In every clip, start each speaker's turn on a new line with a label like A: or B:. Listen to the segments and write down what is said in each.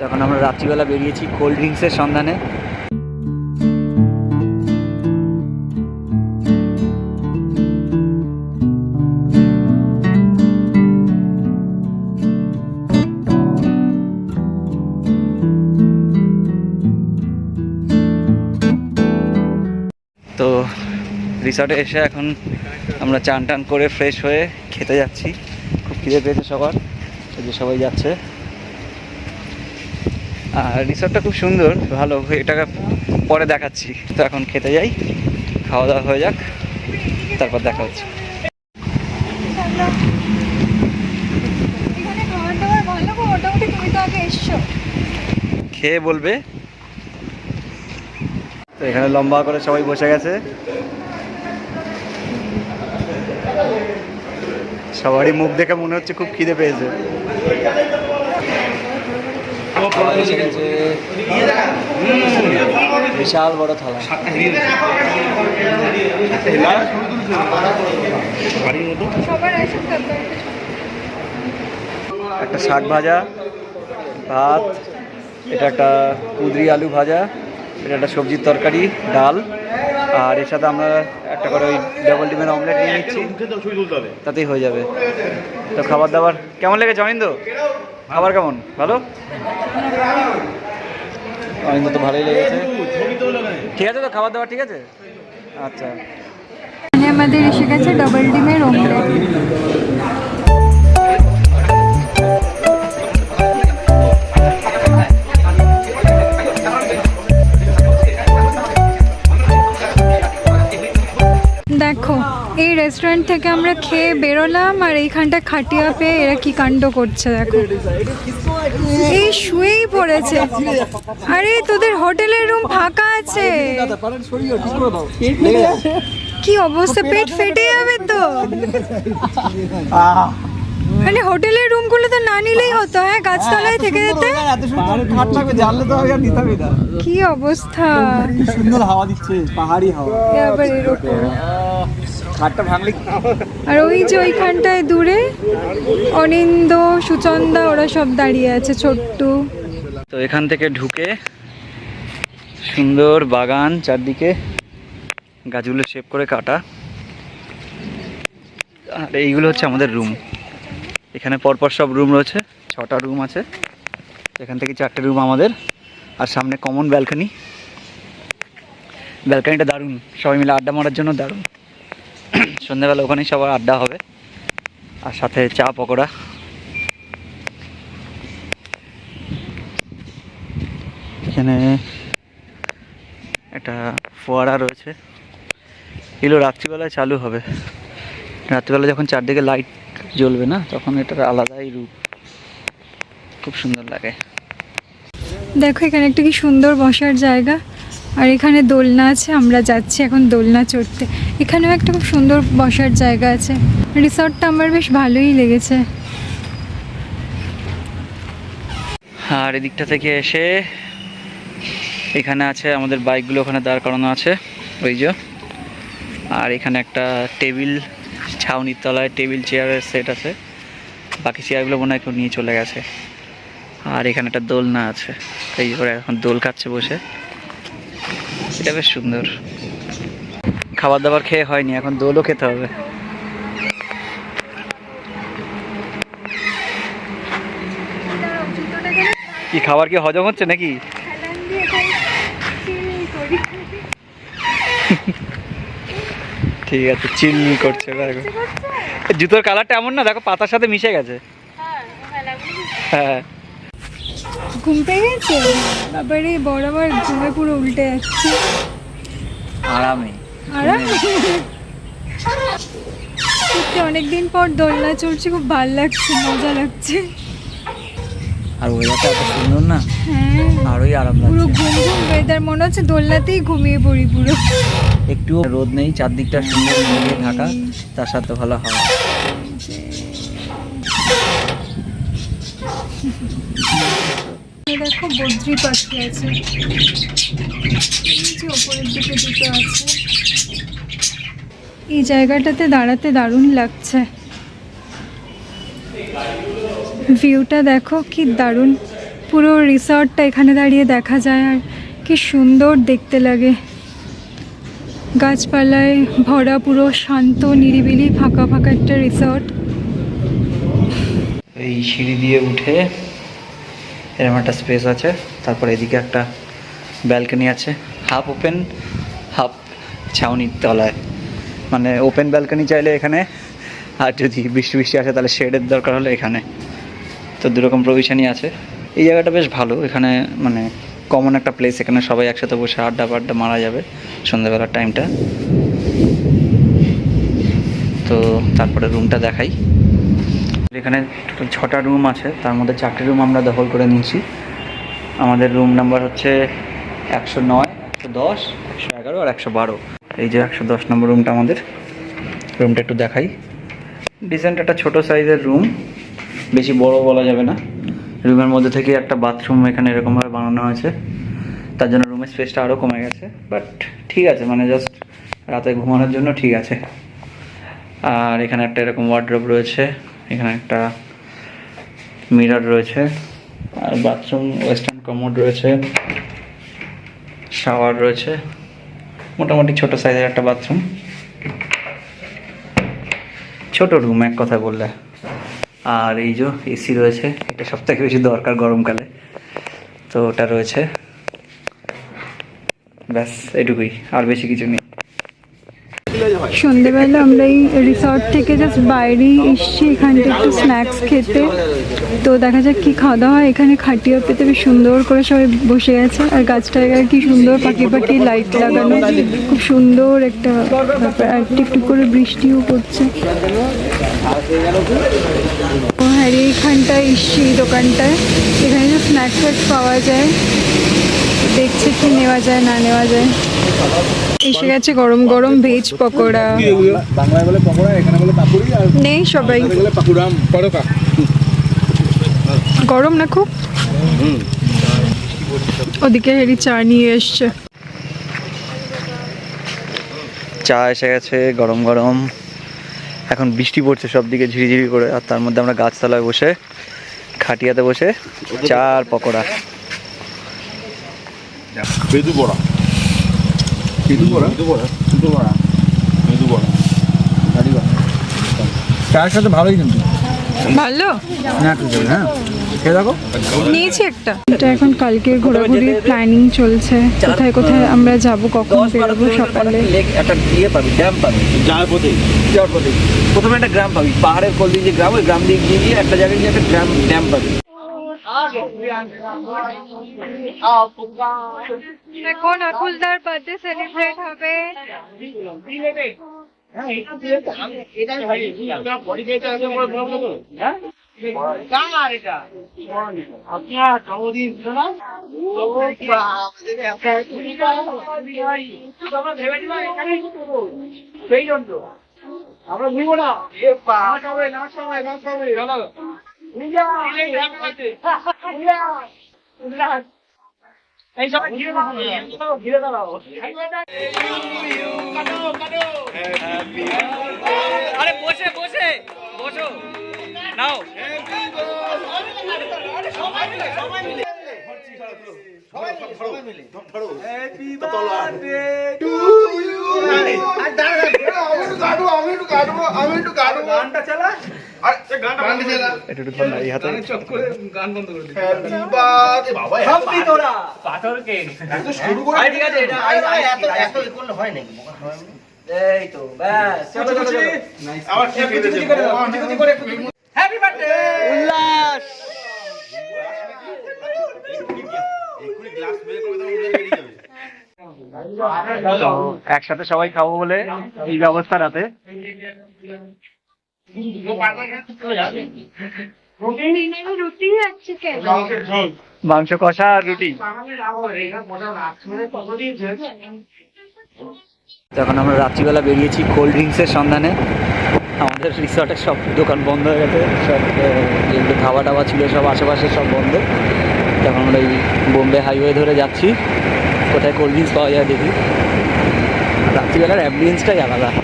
A: তখন আমরা রাত্রিবেলা বেরিয়েছি কোল্ড ড্রিঙ্কসের সন্ধানে। তো রিসর্টে এসে এখন আমরা চান টান করে ফ্রেশ হয়ে খেতে যাচ্ছি। খুব খিদে পেয়েছে সবার যে সবাই যাচ্ছে। আর রিসর্টটা খুব সুন্দর, ভালো এটাকে পরে দেখাচ্ছি। তো এখন খেতে যাই, খাওয়া দাওয়া হয়ে যাক, তারপর দেখা হচ্ছে। খেয়ে বলবে। এখানে লম্বা করে সবাই বসে গেছে। সবারই মুখ দেখে মনে হচ্ছে খুব খিদে পেয়েছে। বিশাল বড় থালা। একটা শাক ভাজা ভাত এটা একটা কুদরি আলু ভাজা এটা একটা সবজির তরকারি ডাল আর এর সাথে আমরা একটা করে ওই ডাবল ডিমের অমলেট নিয়ে নিচ্ছি। তাতেই হয়ে যাবে। তো খাবার দাবার কেমন লেগেছে অনিন্দ? খাবার কেমন? ভালো? অনেক তো ভালোই লেগেছে। ঠিক আছে তো খাবার দাবার ঠিক আছে? আচ্ছা।
B: আমাদের এসে গেছে ডবল ডিমের অমলেট রেস্টুরেন্ট থেকে আমরা খেয়ে বেরোলাম আর এইখানটা খাটিয়া পেয়ে এরা কি কাণ্ড করছে দেখো। এই শুয়েই পড়েছে। আরে, তোদের হোটেলের রুম ফাঁকা আছে। কি অবস্থা? পেট ফেটে যাবে তো? মানে হোটেলের রুম রুমগুলো তো না নিলেই হতো হ্যাঁ গাছতলায় থেকে যেতে। কি অবস্থা?
A: সুন্দর হাওয়া দিচ্ছে পাহাড়ি হাওয়া।
B: এরকম।
A: খাটটা ভাঙলি।
B: আর ওই যে ওইখানটায় দূরে অনিন্দ সুচন্দা ওরা সব দাঁড়িয়ে আছে ছোট্টু।
A: তো এখান থেকে ঢুকে সুন্দর বাগান চারদিকে গাছগুলো শেপ করে কাটা। আর এইগুলো হচ্ছে আমাদের রুম এখানে পরপর সব রুম রয়েছে, ছটা রুম আছে। এখান থেকে চারটে রুম আমাদের, আর সামনে কমন ব্যালকনি ব্যালকনিটা দারুণ, সবাই মিলে আড্ডা মারার জন্য দারুণ। সন্ধ্যাবেলা ওখানেই সবার আড্ডা হবে, আর সাথে চা পকোড়া। এখানে একটা ফোয়ারা রয়েছে। এগুলো রাত্রিবেলায় চালু হবে। রাত্রিবেলা যখন চারদিকে লাইট জ্বলবে না তখন এটার আলাদাই রূপ। খুব সুন্দর লাগে।
B: দেখো এখানে একটা কি সুন্দর বসার জায়গা। আর এখানে দোলনা আছে আমরা যাচ্ছি এখন দোলনা চড়তে। এখানেও একটা খুব সুন্দর বসার জায়গা আছে। রিসর্টটা আমার বেশ ভালোই লেগেছে।
A: আর এদিকটা থেকে এসে এখানে আছে আমাদের বাইকগুলো ওখানে দাঁড় করানো আছে ওই যে। আর এখানে একটা টেবিল ছাউনির তলায় টেবিল চেয়ারের সেট আছে। বাকি চেয়ারগুলো মনে হয় কেউ নিয়ে চলে গেছে। আর এখানে একটা দোলনা আছে। এই করে এখন দোল খাচ্ছে বসে। এটা বেশ সুন্দর। খাবার দাবার খেয়ে হয়নি এখন দোলও খেতে হবে। কি খাবার কি হজম হচ্ছে নাকি? ঠিক আছে চিল করছে দেখো জুতোর কালারটা এমন না দেখো পাতার সাথে মিশে গেছে। হ্যাঁ
B: ঘুম পেয়ে গেছে? তারপরে বরাবর ঘুমে পুরো উল্টে যাচ্ছে।
A: আরামে।
B: আরাম? সত্যি অনেকদিন পর দোলনা চড়ছি খুব ভালো লাগছে মজা লাগছে।
A: আর ওয়েদারটা এত সুন্দর না?
B: হ্যাঁ।
A: আরোই আরাম
B: পুরো
A: লাগছে
B: ঘুম ঘুম ওয়েদার মনে হচ্ছে দোলনাতেই ঘুমিয়ে পড়ি পুরো।
A: একটু রোদ নেই, চারদিকটা সুন্দর মেঘে ঢাকা, তার সাথে ভালো
B: এই দেখো বদ্রি পাখি আছে। ওপরের দিকে দুটো আছে। এই জায়গাটাতে দাঁড়াতে দারুণ লাগছে। ভিউটা দেখো, কি দারুণ। পুরো রিসর্টটা এখানে দাঁড়িয়ে দেখা যায় আর কি সুন্দর দেখতে লাগে। গাছপালায় ভরা পুরো শান্ত, নিরিবিলি, ফাঁকা ফাঁকা একটা রিসর্ট
A: এই সিঁড়ি দিয়ে উঠে এরকম একটা স্পেস আছে। তারপর এদিকে একটা ব্যালকনি আছে। হাফ ওপেন হাফ ছাউনির তলায়। মানে ওপেন ব্যালকনি চাইলে এখানে, আর যদি বৃষ্টি বৃষ্টি আসে তাহলে শেডের দরকার হলে এখানে। তো দুরকম প্রভিশনই আছে। এই জায়গাটা বেশ ভালো। এখানে মানে কমন একটা প্লেস এখানে সবাই একসাথে বসে আড্ডা ফাড্ডা মারা যাবে সন্ধ্যাবেলার টাইমটা তো তারপরে রুমটা দেখাই। এখানে টোটাল ছটা রুম আছে, তার মধ্যে চারটে রুম আমরা দখল করে নিয়েছি। আমাদের রুম নাম্বার হচ্ছে একশো নয়, একশো দশ, একশো এগারো আর একশো বারো। এই যে একশো দশ নম্বর রুমটা আমাদের। রুমটা একটু দেখাই। ডিসেন্ট একটা ছোটো সাইজের রুম বেশি বড় বলা যাবে না। রুমের মধ্যে থেকে একটা বাথরুম এখানে এরকমভাবে বানানো হয়েছে। তার জন্য রুমের স্পেসটা আরও কমে গেছে বাট ঠিক আছে মানে জাস্ট রাতে ঘুমানোর জন্য ঠিক আছে। আর এখানে একটা এরকম ওয়ার্ড্রপ রয়েছে, এখানে একটা মিরর রয়েছে, আর বাথরুম ওয়েস্টার্ন কমোড রয়েছে শাওয়ার রয়েছে, মোটামুটি ছোট সাইজের একটা বাথরুম ছোট রুম এক কথা বললে। আর এই যে এসি রয়েছে, এটা সবথেকে বেশি দরকার গরমকালে। তো ওটা রয়েছে। ব্যাস, এটুকুই, আর বেশি কিছু নেই।
B: সন্ধেবেলা আমরা এই রিসর্ট থেকে জাস্ট বাইরেই এসছি এখানটা একটু স্ন্যাক্স খেতে। তো দেখা যাক কি খাওয়া দাওয়া হয়। এখানে খাটিয়া পেতে বেশ সুন্দর করে সবাই বসে গেছে। আর গাছটায় কি সুন্দর পাখি পাখি লাইট লাগানো। খুব সুন্দর একটা ব্যাপার। আর একটু করে বৃষ্টিও পড়ছে। ও হ্যাঁ রে, এইখানটায় এসছি দোকানটায় এখানে যে স্ন্যাক্স ফ্যাক্স পাওয়া যায় দেখছি কি নেওয়া যায় না নেওয়া যায়। এসে গেছে গরম গরম ভেজ পকোড়া।
C: বাংলায় বলে পকোড়া এখানে বলে পাপুরি আর
B: নেই সবাই।
C: বলে পাকুড়াম পরোটা।
B: গরম না খুব? ওদিকে হেরি চা নিয়ে এসছে।
A: চা এসে গেছে গরম গরম। এখন বৃষ্টি পড়ছে সব দিকে ঝিরিঝিরি করে আর তার মধ্যে আমরা গাছতলায় বসে খাটিয়াতে বসে চার পকোড়া।
C: মেদু বড়া। মেদু বড়া? মেদু বড়া। মেদু বড়া। চায়ের সাথে ভালোই কিন্তু।
B: ভালো?
C: না হ্যাঁ? খেয়ে দেখো।
B: নিয়েছি একটা। এটা এখন কালকে ঘোরাঘুরির প্ল্যানিং চলছে। কোথায় কোথায় আমরা যাব কখন বেরোবো সকালে?
A: একটা ইয়ে পাবি ড্যাম পাবি।
C: যার পথে
A: যাওয়ার পথে প্রথমে একটা গ্রাম পাবি পাহাড়ের কোল দিয়ে যে গ্রাম ওই গ্রাম দিয়ে গিয়ে একটা জায়গায় গিয়ে একটা গ্রাম ড্যাম পাবি।
B: এখন আকুলদার বার্থডে সেলিব্রেট হবে।
D: আমরা না? নাচ হবে নাচ হবে নাচ এই সবাই ঘিরে দাঁড়াও ঘিরে দাঁড়াও। আরে বসে বসে বসো। নাও। হয় নাকি এই তো ব্যাস। হ্যাপি বার্থডে
A: উল্লাস! একসাথে সবাই খাব বলে এই ব্যবস্থা রাতে।
B: রুটি
A: মাংস কষা আর রুটি। তখন আমরা রাত্রিবেলা বেরিয়েছি কোল্ড ড্রিঙ্কসের সন্ধানে। আমাদের রিসর্টের সব দোকান বন্ধ হয়ে গেছে সব যেগুলো খাওয়া টাওয়া ছিল সব আশেপাশে সব বন্ধ। তখন আমরা এই বোম্বে হাইওয়ে ধরে যাচ্ছি। কোথায় কোল্ড ড্রিঙ্কস পাওয়া যায় দেখি। রাত্রিবেলার অ্যাম্বুলেন্সটাই আলাদা।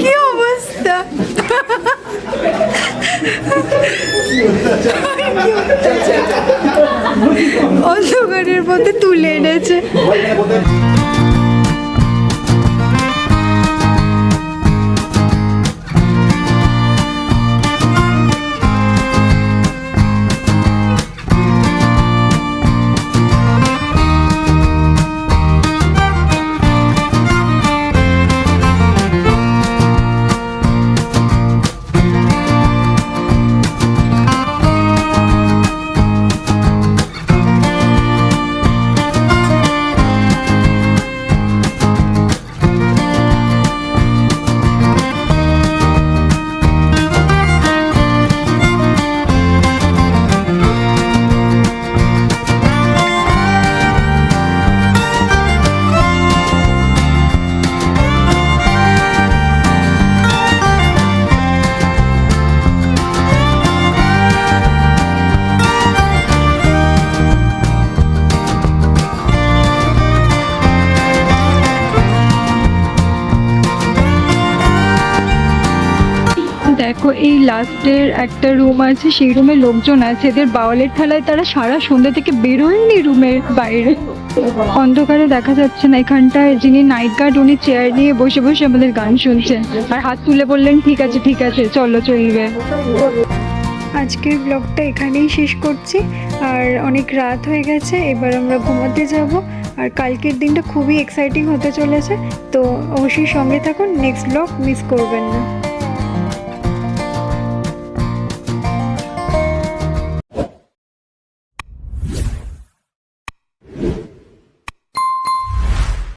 B: কি অবস্থা? অন্ধকারের মধ্যে তুলে এনেছে। এই লাস্টের একটা রুম আছে, সেই রুমে লোকজন আছে। এদের বাওয়ালের ঠেলায় তারা সারা সন্ধ্যা থেকে বেরোয়নি রুমের বাইরে। অন্ধকারে দেখা যাচ্ছে না। এখানটায় যিনি নাইট গার্ড উনি চেয়ার নিয়ে বসে বসে আমাদের গান শুনছেন। আর হাত তুলে বললেন, ঠিক আছে ঠিক আছে, চলো, চলবে। আজকের ব্লগটা এখানেই শেষ করছি। আর অনেক রাত হয়ে গেছে, এবার আমরা ঘুমাতে যাব। আর কালকের দিনটা খুবই এক্সাইটিং হতে চলেছে। তো অবশ্যই সঙ্গে থাকুন নেক্সট ব্লগ মিস করবেন না।